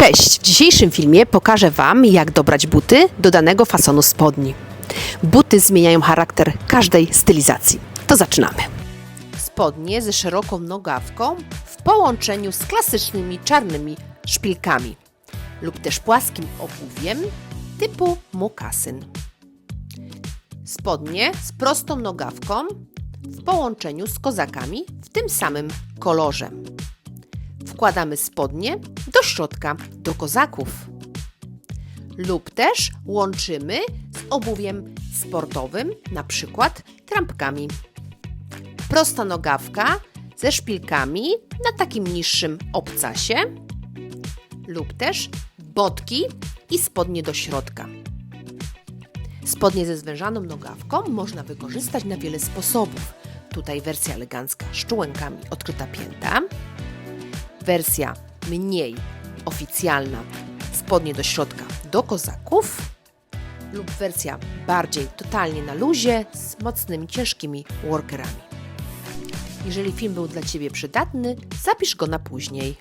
Cześć! W dzisiejszym filmie pokażę Wam, jak dobrać buty do danego fasonu spodni. Buty zmieniają charakter każdej stylizacji. To zaczynamy. Spodnie ze szeroką nogawką w połączeniu z klasycznymi czarnymi szpilkami lub też płaskim obuwiem typu mokasyn. Spodnie z prostą nogawką w połączeniu z kozakami w tym samym kolorze. Wkładamy spodnie do środka, do kozaków. Lub też łączymy z obuwiem sportowym, na przykład trampkami. Prosta nogawka ze szpilkami na takim niższym obcasie lub też botki i spodnie do środka. Spodnie ze zwężaną nogawką można wykorzystać na wiele sposobów. Tutaj wersja elegancka z czułenkami odkryta pięta. Wersja mniej oficjalna, spodnie do środka do kozaków. Lub wersja bardziej totalnie na luzie z mocnymi, ciężkimi workerami. Jeżeli film był dla Ciebie przydatny, zapisz go na później.